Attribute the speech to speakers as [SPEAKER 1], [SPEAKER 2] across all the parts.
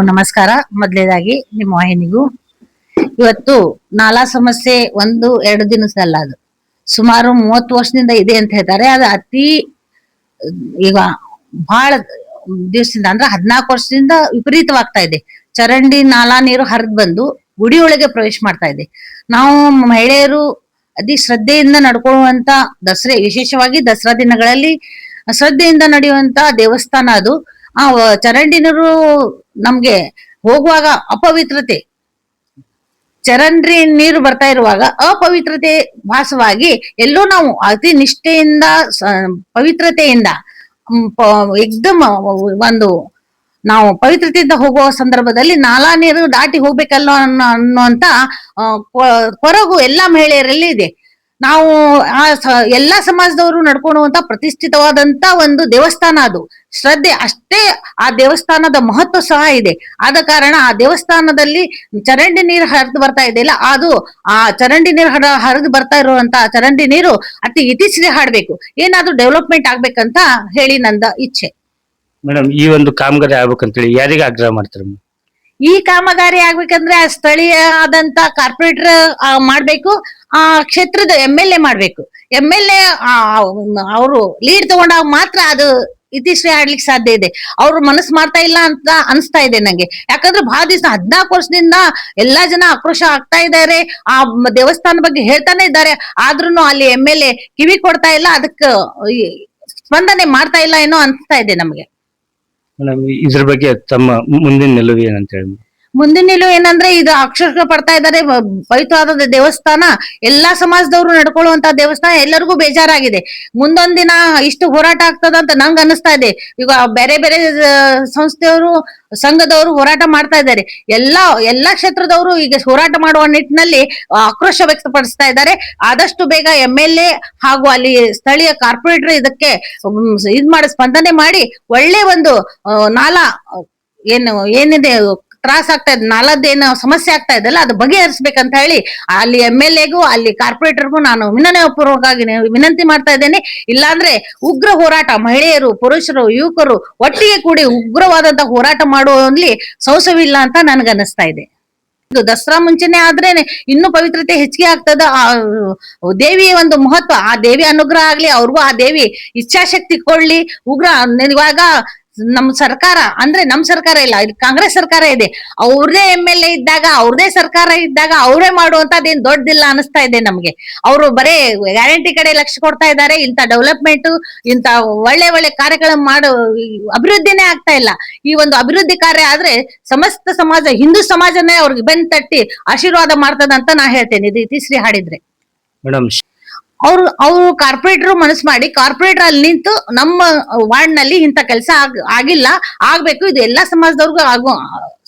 [SPEAKER 1] ನಮಸ್ಕಾರ. ಮೊದಲೇದಾಗಿ ನಿಮ್ಮ ವಾಹಿನಿಗೂ. ಇವತ್ತು ನಾಲಾ ಸಮಸ್ಯೆ ಒಂದು, ಎರಡು ದಿನಸಲ್ಲ ಅದು. ಸುಮಾರು ಮೂವತ್ತು ವರ್ಷದಿಂದ ಇದೆ ಅಂತ ಹೇಳ್ತಾರೆ. ಅದು ಅತಿ, ಈಗ ಬಹಳ ದಿವಸದಿಂದ, ಅಂದ್ರೆ ಹದಿನಾಲ್ಕು ವರ್ಷದಿಂದ ವಿಪರೀತವಾಗ್ತಾ ಇದೆ. ಚರಂಡಿ, ನಾಲಾ ನೀರು ಹರಿದು ಬಂದು ಗುಡಿ ಒಳಗೆ ಪ್ರವೇಶ ಮಾಡ್ತಾ ಇದೆ. ನಾವು ಮಹಿಳೆಯರು ಅತಿ ಶ್ರದ್ಧೆಯಿಂದ ನಡ್ಕೊಳ್ಳುವಂತ ದಸರೆ, ವಿಶೇಷವಾಗಿ ದಸರಾ ದಿನಗಳಲ್ಲಿ ಶ್ರದ್ಧೆಯಿಂದ ನಡೆಯುವಂತ ದೇವಸ್ಥಾನ ಅದು. ಆ ಚರಂಡಿನರು ಚರಂಡಿ ನೀರು ನಮ್ಗೆ ಹೋಗುವಾಗ ಅಪವಿತ್ರತೆ. ಚರಂಡ್ರಿ ನೀರು ಬರ್ತಾ ಇರುವಾಗ ಅಪವಿತ್ರತೆ ಭಾಸವಾಗಿ ಎಲ್ಲೋ ನಾವು ಅತಿ ನಿಷ್ಠೆಯಿಂದ ಪವಿತ್ರತೆಯಿಂದ ಎಕ್ದಮ್ ಒಂದು ನಾವು ಪವಿತ್ರತೆಯಿಂದ ಹೋಗುವ ಸಂದರ್ಭದಲ್ಲಿ ನಾಲಾ ನೀರು ದಾಟಿ ಹೋಗ್ಬೇಕಲ್ಲ ಅನ್ನೋ, ಅನ್ನುವಂತ ಕೊರಗು ಎಲ್ಲಾ ಮಹಿಳೆಯರಲ್ಲಿ ಇದೆ. ನಾವು ಆ ಎಲ್ಲಾ ಸಮಾಜದವರು ನಡ್ಕೊಳ್ಳುವಂತ ಪ್ರತಿಷ್ಠಿತವಾದಂತ ಒಂದು ದೇವಸ್ಥಾನ ಅದು. ಶ್ರದ್ಧೆ ಅಷ್ಟೇ ಆ ದೇವಸ್ಥಾನದ ಮಹತ್ವ ಸಹ ಇದೆ. ಆದ ಕಾರಣ ಆ ದೇವಸ್ಥಾನದಲ್ಲಿ ಚರಂಡಿ ನೀರು ಹರಿದು ಬರ್ತಾ ಇದೆಯಲ್ಲ ಅದು ಆ ಚರಂಡಿ ನೀರು ಹರ ಹರಿದು ಬರ್ತಾ ಇರುವಂತ ಚರಂಡಿ ನೀರು ಅತಿ ಇತ್ತೀಚೆಗೆ ಹಾಡ್ಬೇಕು. ಏನಾದ್ರೂ ಡೆವಲಪ್ಮೆಂಟ್ ಆಗ್ಬೇಕಂತ ಹೇಳಿ ನಂದ ಇಚ್ಛೆ.
[SPEAKER 2] ಮೇಡಮ್ ಈ ಒಂದು ಕಾಮಗಾರಿ ಆಗ್ಬೇಕಂತೇಳಿ ಯಾರಿಗೆ ಆಗ್ರಹ ಮಾಡ್ತಾರೆ?
[SPEAKER 1] ಈ ಕಾಮಗಾರಿ ಆಗ್ಬೇಕಂದ್ರೆ ಆ ಸ್ಥಳೀಯ ಆದಂತ ಕಾರ್ಪೊರೇಟರ್ ಮಾಡ್ಬೇಕು. ಆ ಕ್ಷೇತ್ರದ ಎಂ ಎಲ್ ಎ ಮಾಡ್ಬೇಕು. ಎಂ ಎಲ್ ಎ ಅವರು ಲೀಡ್ ತಗೊಂಡಾಗ ಮಾತ್ರ ಅದು ಇತಿಶ್ರೀ ಆಡ್ಲಿಕ್ಕೆ ಸಾಧ್ಯ ಇದೆ. ಅವ್ರು ಮನಸ್ಸು ಮಾಡ್ತಾ ಇಲ್ಲ ಅಂತ ಅನಿಸ್ತಾ ಇದೆ ನಂಗೆ. ಯಾಕಂದ್ರೆ ಬಹಳ ದಿವಸ ಹದ್ನಾಲ್ಕು ವರ್ಷದಿಂದ ಎಲ್ಲಾ ಜನ ಆಕ್ರೋಶ ಆಗ್ತಾ ಇದ್ದಾರೆ. ಆ ದೇವಸ್ಥಾನ ಬಗ್ಗೆ ಹೇಳ್ತಾನೆ ಇದ್ದಾರೆ. ಆದ್ರೂನು ಅಲ್ಲಿ ಎಂ ಎಲ್ ಎ ಕಿವಿ ಕೊಡ್ತಾ ಇಲ್ಲ, ಅದಕ್ಕೆ ಸ್ಪಂದನೆ ಮಾಡ್ತಾ ಇಲ್ಲ ಏನೋ ಅನ್ಸ್ತಾ ಇದೆ ನಮ್ಗೆ.
[SPEAKER 2] ಇದ್ರ ಬಗ್ಗೆ ತಮ್ಮ ಮುಂದಿನ ನಿಲುವು ಏನಂತ ಹೇಳಿ
[SPEAKER 1] ಮುಂದಿನ ನಿಲುವು ಏನಂದ್ರೆ ಇದು ಅಕ್ಷರ ಪಡ್ತಾ ಇದ್ದಾರೆ ಪವಿತ್ರವಾದ ದೇವಸ್ಥಾನ, ಎಲ್ಲಾ ಸಮಾಜದವರು ನಡ್ಕೊಳ್ಳುವಂತ ದೇವಸ್ಥಾನ ಎಲ್ಲರಿಗೂ ಬೇಜಾರಾಗಿದೆ. ಮುಂದೊಂದ್ ದಿನ ಇಷ್ಟು ಹೋರಾಟ ಆಗ್ತದ ಅಂತ ನಂಗ್ ಅನಿಸ್ತಾ ಇದೆ. ಈಗ ಬೇರೆ ಬೇರೆ ಸಂಸ್ಥೆಯವರು, ಸಂಘದವರು ಹೋರಾಟ ಮಾಡ್ತಾ ಇದ್ದಾರೆ. ಎಲ್ಲಾ ಎಲ್ಲಾ ಕ್ಷೇತ್ರದವರು ಈಗ ಹೋರಾಟ ಮಾಡುವ ನಿಟ್ಟಿನಲ್ಲಿ ಆಕ್ರೋಶ ವ್ಯಕ್ತಪಡಿಸ್ತಾ ಇದ್ದಾರೆ. ಆದಷ್ಟು ಬೇಗ ಎಂ ಎಲ್ ಎ ಹಾಗೂ ಅಲ್ಲಿ ಸ್ಥಳೀಯ ಕಾರ್ಪೊರೇಟರ್ ಇದಕ್ಕೆ ಇದ್ ಮಾಡಿ ಸ್ಪಂದನೆ ಮಾಡಿ ಒಳ್ಳೆ ಒಂದು ನಾಲಾ, ಏನು, ಏನಿದೆ ತ್ರಾಸ ಆಗ್ತಾ ಇದೆ, ನಾಲದ್ದೇನು ಸಮಸ್ಯೆ ಆಗ್ತಾ ಇದೆಲ್ಲ ಅದು ಬಗೆಹರಿಸ್ಬೇಕಂತ ಹೇಳಿ ಅಲ್ಲಿ ಎಂ ಎಲ್ ಎಗೂ ಅಲ್ಲಿ ಕಾರ್ಪೊರೇಟರ್ಗೂ ನಾನು ವಿನಯಪೂರ್ವಕವಾಗಿ ವಿನಂತಿ ಮಾಡ್ತಾ ಇದ್ದೇನೆ. ಇಲ್ಲಾಂದ್ರೆ ಉಗ್ರ ಹೋರಾಟ, ಮಹಿಳೆಯರು, ಪುರುಷರು, ಯುವಕರು ಒಟ್ಟಿಗೆ ಕೂಡಿ ಉಗ್ರವಾದಂತ ಹೋರಾಟ ಮಾಡುವಲ್ಲಿ ಸೌಸವಿಲ್ಲ ಅಂತ ನನ್ಗನಿಸ್ತಾ ಇದೆ. ಇದು ದಸರಾ ಮುಂಚೆನೆ ಆದ್ರೇನೆ ಇನ್ನು ಪವಿತ್ರತೆ ಹೆಚ್ಚಿಗೆ ಆಗ್ತದ. ಆ, ದೇವಿಯ ಒಂದು ಮಹತ್ವ, ಆ ದೇವಿ ಅನುಗ್ರಹ ಆಗ್ಲಿ, ಅವ್ರಿಗೂ ಆ ದೇವಿ ಇಚ್ಛಾಶಕ್ತಿ ಕೊಡ್ಲಿ. ಉಗ್ರ, ಇವಾಗ ನಮ್ ಸರ್ಕಾರ, ಅಂದ್ರೆ ನಮ್ ಸರ್ಕಾರ ಇಲ್ಲ ಇಲ್ಲಿ ಕಾಂಗ್ರೆಸ್ ಸರ್ಕಾರ ಇದೆ. ಅವ್ರದೇ ಎಂ ಎಲ್ ಎ ಇದ್ದಾಗ, ಅವ್ರದೇ ಸರ್ಕಾರ ಇದ್ದಾಗ ಅವರೇ ಮಾಡುವಂತದ್ದೇನ್ ದೊಡ್ಡದಿಲ್ಲ ಅನಿಸ್ತಾ ಇದೆ ನಮ್ಗೆ. ಅವರು ಬರೇ ಗ್ಯಾರಂಟಿ ಕಡೆ ಲಕ್ಷ್ಯ ಕೊಡ್ತಾ ಇದ್ದಾರೆ ಇಂತ ಡೆವಲಪ್ಮೆಂಟ್ ಇಂತ ಒಳ್ಳೆ ಒಳ್ಳೆ ಕಾರ್ಯಗಳ ಮಾಡೋ ಅಭಿವೃದ್ಧಿನೇ ಆಗ್ತಾ ಇಲ್ಲ. ಈ ಒಂದು ಅಭಿವೃದ್ಧಿ ಕಾರ್ಯ ಆದ್ರೆ ಸಮಸ್ತ ಸಮಾಜ, ಹಿಂದೂ ಸಮಾಜನೇ ಅವ್ರಿಗೆ ಬೆನ್ ತಟ್ಟಿ ಆಶೀರ್ವಾದ ಮಾಡ್ತದಂತ ನಾ ಹೇಳ್ತೇನೆ. ಇದು ಇತಿಶ್ರೀ ಹಾಡಿದ್ರೆ.
[SPEAKER 2] ಮೇಡಮ್
[SPEAKER 1] ಅವ್ರು ಅವ್ರು ಕಾರ್ಪೊರೇಟರ್ ಮನಸ್ಸು ಮಾಡಿ ಕಾರ್ಪೊರೇಟರ್ ಅಲ್ಲಿ ನಿಂತು ನಮ್ಮ ವಾರ್ಡ್ನಲ್ಲಿ ಇಂಥ ಕೆಲಸ ಆಗಿಲ್ಲ, ಆಗ್ಬೇಕು, ಇದು ಎಲ್ಲಾ ಸಮಾಜದವ್ರಿಗೂ ಆಗೋ,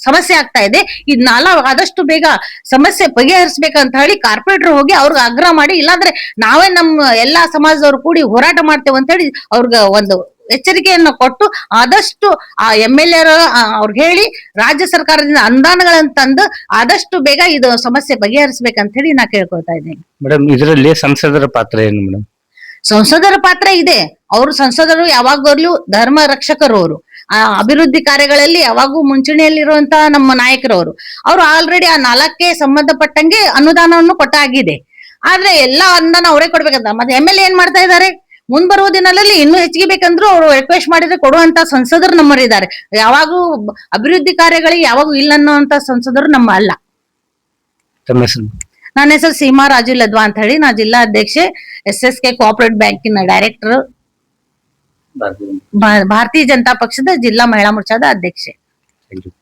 [SPEAKER 1] ಸಮಸ್ಯೆ ಆಗ್ತಾ ಇದೆ. ಇದನ್ನೆಲ್ಲ ಆದಷ್ಟು ಬೇಗ ಸಮಸ್ಯೆ ಬಗೆಹರಿಸ್ಬೇಕಂತ ಹೇಳಿ ಕಾರ್ಪೊರೇಟರ್ ಹೋಗಿ ಅವ್ರಿಗೆ ಆಗ್ರಹ ಮಾಡಿ, ಇಲ್ಲಾಂದ್ರೆ ನಾವೇ ನಮ್ಮ ಎಲ್ಲಾ ಸಮಾಜದವ್ರು ಕೂಡಿ ಹೋರಾಟ ಮಾಡ್ತೇವೆ ಅಂತ ಹೇಳಿ ಅವ್ರಿಗೆ ಒಂದು ಎಚ್ಚರಿಕೆಯನ್ನು ಕೊಟ್ಟು ಆದಷ್ಟು ಆ ಎಂ ಎಲ್ ಎ ಅವ್ರಿಗೆ ಹೇಳಿ ರಾಜ್ಯ ಸರ್ಕಾರದಿಂದ ಅನುದಾನಗಳನ್ನು ತಂದು ಆದಷ್ಟು ಬೇಗ ಇದು ಸಮಸ್ಯೆ ಬಗೆಹರಿಸಬೇಕಂತ ಹೇಳಿ ನಾ ಕೇಳ್ಕೊಳ್ತಾ ಇದ್ದೀನಿ.
[SPEAKER 2] ಮೇಡಮ್ ಇದರಲ್ಲಿ ಸಂಸದರ ಪಾತ್ರ ಏನು ಮೇಡಮ್
[SPEAKER 1] ಸಂಸದರ ಪಾತ್ರ ಇದೆ. ಅವರು ಸಂಸದರು ಯಾವಾಗಲೂ ಧರ್ಮ ರಕ್ಷಕರು ಅವರು. ಆ ಅಭಿವೃದ್ಧಿ ಕಾರ್ಯಗಳಲ್ಲಿ ಯಾವಾಗೂ ಮುಂಚೂಣಿಯಲ್ಲಿರುವಂತಹ ನಮ್ಮ ನಾಯಕರವರು ಅವರು. ಆಲ್ರೆಡಿ ಆ ನಾಲ್ಕಕ್ಕೆ ಸಂಬಂಧಪಟ್ಟಂಗೆ ಅನುದಾನವನ್ನು ಕೊಟ್ಟಾಗಿದೆ. ಆದ್ರೆ ಎಲ್ಲಾ ಅನುದಾನ ಅವರೇ ಕೊಡ್ಬೇಕಂತ. ಮತ್ತೆ ಎಂ ಎಲ್ ಏನ್ ಮಾಡ್ತಾ ಇದ್ದಾರೆ? ಮುಂದ್ ಬರುವ ದಿನಗಳಲ್ಲಿ ಇನ್ನೂ ಹೆಚ್ಚಿಗೆ ಬೇಕಂದ್ರೂ ಅವರು ರಿಕ್ವೆಸ್ಟ್ ಮಾಡಿದ್ರೆ ಕೊಡುವಂತ ಸಂಸದರು ನಮ್ಮರಿದ್ದಾರೆ ಯಾವಾಗೂ ಅಭಿವೃದ್ಧಿ ಕಾರ್ಯಗಳಿಗೆ ಯಾವಾಗೂ ಇಲ್ಲ ಅನ್ನುವಂತ ಸಂಸದರು ನಮ್ಮ ಅಲ್ಲ.
[SPEAKER 2] ತಮ್ಮ ಹೆಸರು?
[SPEAKER 1] ನನ್ನ ಹೆಸರು ಸೀಮಾ ರಾಜು ಲದ್ವಾ ಅಂತ ಹೇಳಿ. ನಾ ಜಿಲ್ಲಾ ಅಧ್ಯಕ್ಷೆ ಎಸ್ ಎಸ್ ಕೆ ಕೋಆಪರೇಟ್ ಬ್ಯಾಂಕಿನ ಡೈರೆಕ್ಟರ್ ಭಾರತೀಯ ಜನತಾ ಪಕ್ಷದ ಜಿಲ್ಲಾ ಮಹಿಳಾ ಮೋರ್ಚಾದ ಅಧ್ಯಕ್ಷೆ.
[SPEAKER 2] Thank you